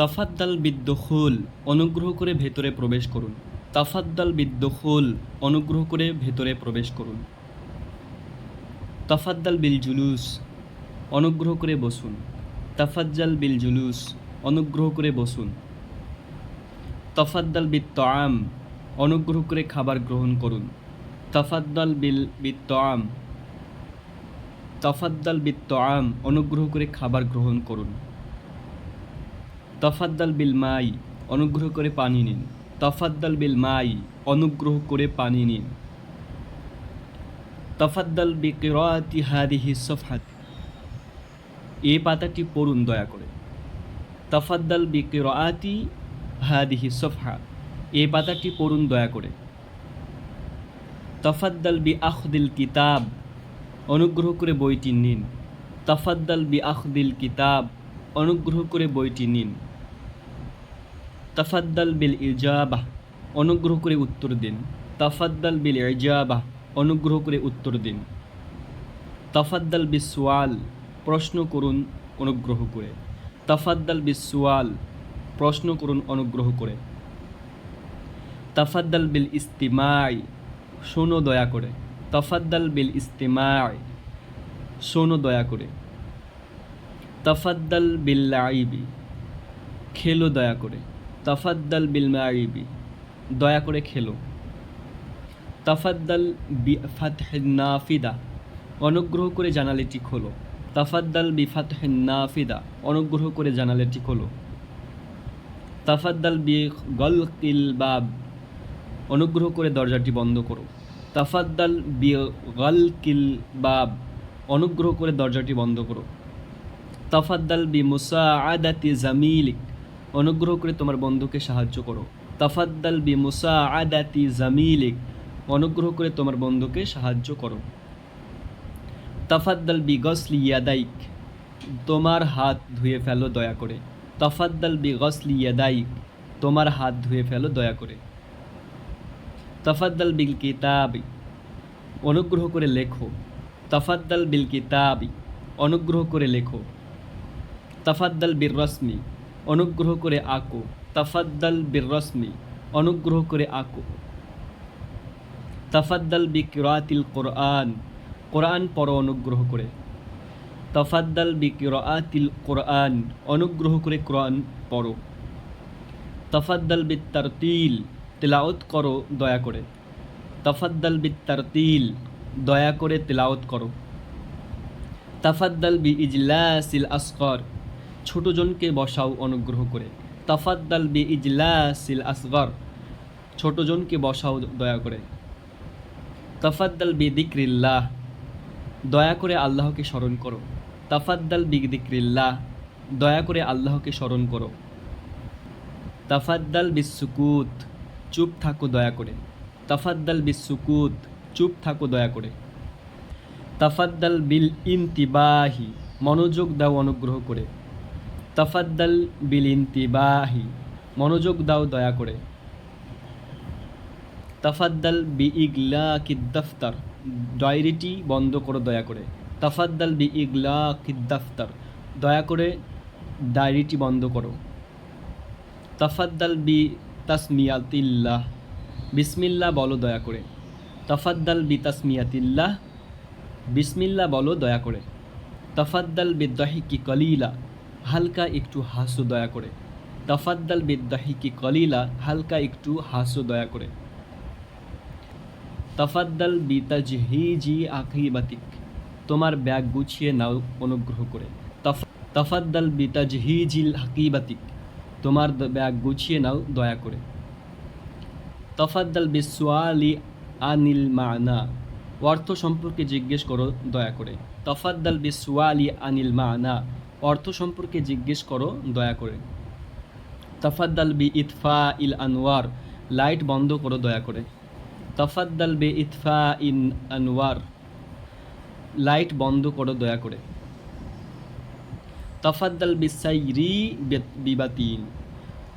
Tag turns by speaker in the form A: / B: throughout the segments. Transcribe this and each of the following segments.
A: তাফাদ্দাল বিদ্যুল অনুগ্রহ করে ভেতরে প্রবেশ করুন। তাফাদ্দাল বিদ্যুল অনুগ্রহ করে ভেতরে প্রবেশ করুন। তাফাদ্দাল বিল জুলুস অনুগ্রহ করে বসুন। তাফাজ্জাল বিল জুলুস অনুগ্রহ করে বসুন। তফাদ্দাল বিত তআম অনুগ্রহ করে খাবার গ্রহণ করুন। তফাদ্দাল বিল বিত তআম তফাদ্দাল বিত তআম অনুগ্রহ করে খাবার গ্রহণ করুন। তফাদ্দাল বিল মাই, অনুগ্রহ করে পানি নিন। তফাদ্দাল বিল মাই, অনুগ্রহ করে পানি নিন। তফাদ্দাল বি কিরাতি হাদিহি সফহাত। এই পাতাটি পড়ুন দয়া করে। তফাদ্দাল বি কিরাতি হাদিহি সফহা এই পাতাটি পড়ুন দয়া করে। তফাদ্দাল বি আখদিল কিতাব। অনুগ্রহ করে বইটি নিন। তফাদ্দাল বি আখদিল কিতাব। অনুগ্রহ করে বইটি নিন। তফাদ্দাল বিল ইজাবাহ অনুগ্রহ করে উত্তর দিন। তফাদ্দাল বিল ইজাবাহ অনুগ্রহ করে উত্তর দিন। তফাদ্দাল বিসওয়াল প্রশ্ন করুন, অনুগ্রহ করে। তফাদ্দাল বিসওয়াল প্রশ্ন করুন, অনুগ্রহ করে। তাফাদ্দাল বিল ইস্তিমাই, শোনো দয়া করে। তফাদ্দাল বিল ইস্তিমাই, শোনো দয়া করে। তফাদ্দাল বিল খেলো দয়া করে। তফাদ্দাল বিল মাইবি দয়া করে খেলো। তফাদ্দাল বি ফাতহিন নাফিদা, অনুগ্রহ করে জানালেটি খোলো। তফাদ্দাল বি ফাতহিন নাফিদা, অনুগ্রহ করে জানালেটি খোলো। তাফাদ্দাল বি গল কিল বাব, অনুগ্রহ করে দরজাটি বন্ধ করো। তাফাদ্দাল বি গল কিল বাব, অনুগ্রহ করে দরজাটি বন্ধ করো। তাফাদ্দাল বি মুসা আদাতি জামিলিক অনুগ্রহ করে তোমার বন্ধুকে সাহায্য করো। তাফাদ্দাল বি মুসা আদাতি জামিলিক। অনুগ্রহ করে তোমার বন্ধুকে সাহায্য করো। তাফাদ্দাল বি গসলি ইয়াদাইক। তোমার হাত ধুয়ে ফেলো দয়া করে। তফাদ্দাল বি গসলি ইয়াদাইক। তোমার হাত ধুয়ে ফেলো দয়া করে। তফাদ্দাল বিল কিতাবি অনুগ্রহ করে লেখো। তফাদ্দাল বিল কিতাবি অনুগ্রহ করে লেখো। তাফাদ্দাল বীর রশ্মি অনুগ্রহ করে আঁকো। তফাদ্দাল বীর রশ্মি অনুগ্রহ করে আঁকো। তফাদ্দাল বি কিরাতিল কোরআন কোরআন পড়ো অনুগ্রহ করে। তফাদ্দাল বি কিরাতিল কোরআন, অনুগ্রহ করে কোরআন পড়ো। তফাদ্দাল বি তারতিল তেলাওত করো, দয়া করে। তফাদ্দাল বি তারতিল দয়া করে তেলাওত করো। তাফাদ্দাল বি ইজলাসিল আসগর ছোটজনকে বসাও অনুগ্রহ করে। তাফাদ্দাল বি ইজলাসিল আসগর, ছোটজনকে বসাও দয়া করে। তাফাদ্দাল বি দিক্রিল্লাহ দয়া করে আল্লাহকে স্মরণ করো। তাফাদ্দাল বি দিক্রিল্লাহ দয়া করে আল্লাহকে স্মরণ করো। তাফাদ্দাল বিসুকুত, চুপ থাকো দয়া করে। তাফাদ্দাল বিসুকুত, চুপ থাকো দয়া করে। তাফাদ্দাল বিল ইনতিবাহি, মনোযোগ দাও অনুগ্রহ করে। তাফাদ্দাল বিল বাহি মনোযোগ দাও দয়া করে। তাফাদ্দাল বি ইগলা কিদ্দাফতার ডায়েরিটি বন্ধ করো দয়া করে। তাফাদ্দাল বি ইগলা কিদ্দাফতার দয়া করে ডায়েরিটি বন্ধ করো। তাফাদ্দাল বি তাসমিয়াতিল্লাহ বিসমিল্লা বলো দয়া করে। তাফাদ্দাল বি তাসমিয়াতিল্লাহ বিসমিল্লা বলো দয়া করে। তফাদ্দাল বিদ্দাহিকি কলিলা হালকা একটু হাসো দয়া করে। তফাদ্দাল বিদ্দাহিকি কলিলা, হালকা একটু হাসো দয়া করে। তফাদ্দাল বিতাজহিজি আকিবাতিক, তোমার ব্যাগ গুছিয়ে নাও অনুগ্রহ করে। তফ- তফাদ্দাল বিতাজহিজিল হাকিবাতিক তোমার ব্যাগ গুছিয়ে নাও দয়া করে। তফাদ্দাল বিসওয়ালি আনিল মানা, অর্থ সম্পর্কে জিজ্ঞেস করো দয়া করে। তফাদ্দাল বিসওয়ালি আনিল মানা অর্থ সম্পর্কে জিজ্ঞেস করো, দয়া করে। তফাদ্দাল বি ইতফা ইল আনোয়ার লাইট বন্ধ করো, দয়া করে। তফাদ্দাল বি ইতফা ইন আনোয়ার লাইট বন্ধ করো, দয়া করে। তফাদ্দাল বিসাইরি বিবাতিন,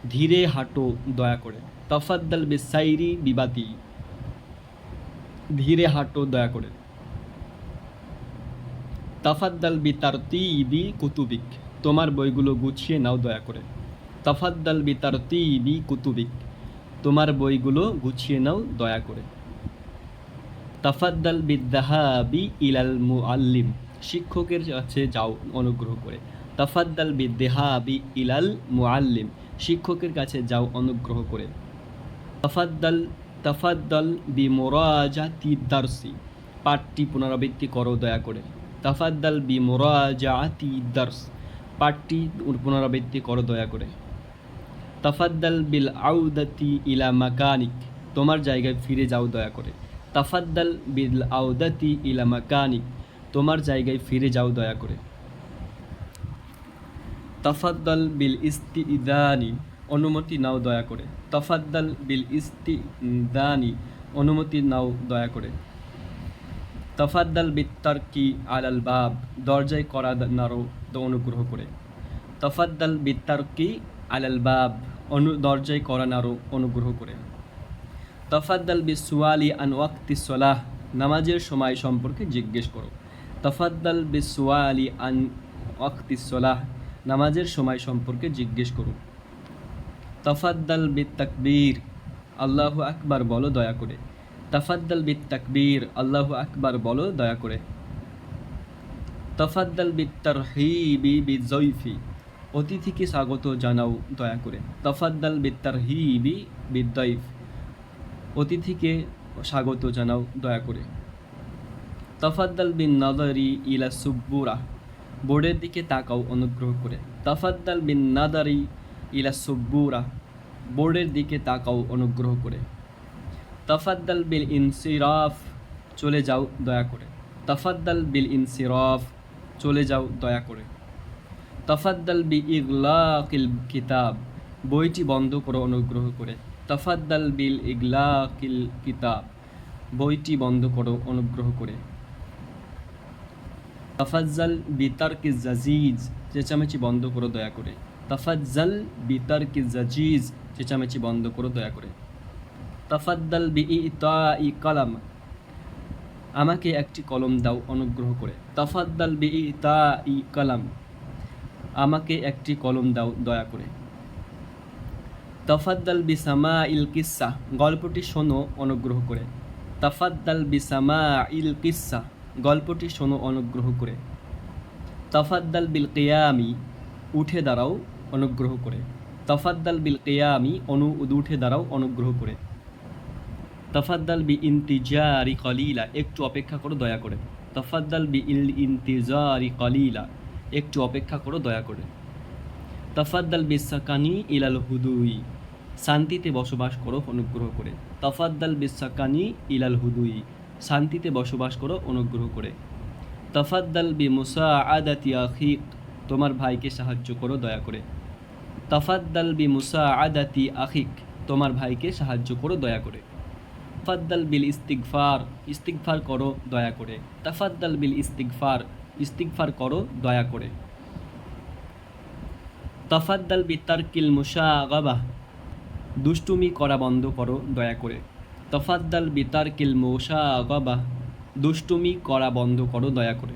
A: ধীরে হাঁটো, দয়া করে। তফাদ্দাল বিসাইরি বিবাতি ধীরে হাঁটো, দয়া করে। তাফাদ্দাল বি তারতিবি কুতুবিক। তোমার বইগুলো গুছিয়ে নাও দয়া করে। তফাদ্দাল বি তার বি কুতুবিক। তোমার বইগুলো গুছিয়ে নাও দয়া করে। তাফাদ্দাল বিদ্যাহাবি ইলাল মুআল্লিম। শিক্ষকের কাছে যাও অনুগ্রহ করে। তাফাদ্দাল বিদ্যাহাবি ইলাল মুআল্লিম। শিক্ষকের কাছে যাও অনুগ্রহ করে। তাফাদ্দাল তাফাদ্দাল বি মোরাজাতি দারসি। পাঠটি পুনরাবৃত্তি করো দয়া করে। তাফাদ্দাল বি মোরাজাতি দার্স। পাঠটি পুনরাবৃত্তি করো দয়া করে। তাফাদ্দাল বিল আউদাতি ইলা মাকানিক। তোমার জায়গায় ফিরে যাও দয়া করে। তাফাদ্দাল বিল আউদাতি ইলা মাকানিক। তোমার জায়গায় ফিরে যাও দয়া করে। তাফাদ্দাল বিল ইস্তিদানি। অনুমতি নাও দয়া করে। তাফাদ্দাল বিল ইস্তি ইস্তিদানি। অনুমতি নাও দয়া করে। তাফাদ্দাল বিত্তারকি আলাল বাব, দরজায় করা নারো অনুগ্রহ করে। তফাদ্দাল বিত্তারকি আলাল বাব, অনু, দরজায় করা নারো অনুগ্রহ করে। তফাদ্দাল বিসুয়ালি আন ওয়াক্তি সলাহ, নামাজের সময় সম্পর্কে জিজ্ঞেস করো। তফাদ্দাল বিসুয়ালি আন ওয়াক্তি সলাহ, নামাজের সময় সম্পর্কে জিজ্ঞেস করো। তফাদ্দাল বিত তাকবীর আল্লাহু আকবার বলো দয়া করে। তফাদ্দাল বিত তাকবীর আল্লাহু আকবার বলো, দয়া করে। তফাদ্দাল বিত তারহিবি বি জৈফি অতিথিকে স্বাগত জানাও, দয়া করে। তফাদ্দাল বিত তারহিবি বিদ্যৈফ অতিথিকে স্বাগত জানাও, দয়া করে। তফাদ্দাল বিন নাদারি ইলা সুব্বুরা বোর্ডের দিকে তাকাও, অনুগ্রহ করে। তফাদ্দাল বিন নাদারি ইলা সুব্বুরা বোর্ডের দিকে তাকাও, অনুগ্রহ করে। তফাদ্দাল বিল ইনসিরাফ, চলে যাও দয়া করে। তফাদ্দাল বিল ইনসিরাফ, চলে যাও দয়া করে। তফাদ্দাল বি ইগলাকিল কিতাব, বইটি বন্ধ করো অনুগ্রহ করে। তফাদ্দাল বিল ইগলাকিল কিতাব, বইটি বন্ধ করো অনুগ্রহ করে। তফাজ্জাল বিতারকি জাজিজ, চেঁচামেচি বন্ধ করো দয়া করে। তফাজ্জাল বিতারকি জাজিজ, চেঁচামেচি বন্ধ করো দয়া করে। তফাদ্দাল বি ই কলাম। আমাকে একটি কলম দাও অনুগ্রহ করে। তফাদ্দাল বি ই কলাম। আমাকে একটি কলম দাও দয়া করে। তফাদ্দাল বিসামা ইল কিসা। গল্পটি শোনো অনুগ্রহ করে। তফাদ্দাল বিসামা ইল কিসা। গল্পটি শোনো অনুগ্রহ করে। তফাদ্দাল বিল কেয়ামি। উঠে দাঁড়াও অনুগ্রহ করে। তফাদ্দাল বিল কেয়ামি অনু উঠে দাঁড়াও অনুগ্রহ করে। তফাদ্দাল বি ইন্তিজারি কলিলা, একটু অপেক্ষা করো, দয়া করে। তফাদ্দাল বি ইল ইন্তিজারি কলিলা, একটু অপেক্ষা করো, দয়া করে। তফাদ্দাল বিসাকানি ইলাল হুদুই, শান্তিতে বসবাস করো, অনুগ্রহ করে। তফাদ্দাল বিসাকানি ইলাল হুদুই, শান্তিতে বসবাস করো, অনুগ্রহ করে। তফাদ্দাল বি মুসা আদাতি আখিক তোমার ভাইকে সাহায্য করো, দয়া করে। তফাদ্দাল বি মুসা আদাতি আখিক, তোমার ভাইকে সাহায্য করো, দয়া করে। তফাদ্দাল বিল ইস্তিগফার ইস্তিগফার করো, দয়া করে। তাফাদ্দাল বিল ইস্তিকফার ইস্তিগফার করো, দয়া করে। তফাদ্দাল বিতার্কিল মুশাগাবাহ, দুষ্টুমি করা বন্ধ করো, দয়া করে। তফাদ্দাল বিতার্কিল মুশাগাবাহ, দুষ্টুমি করা বন্ধ করো, দয়া করে।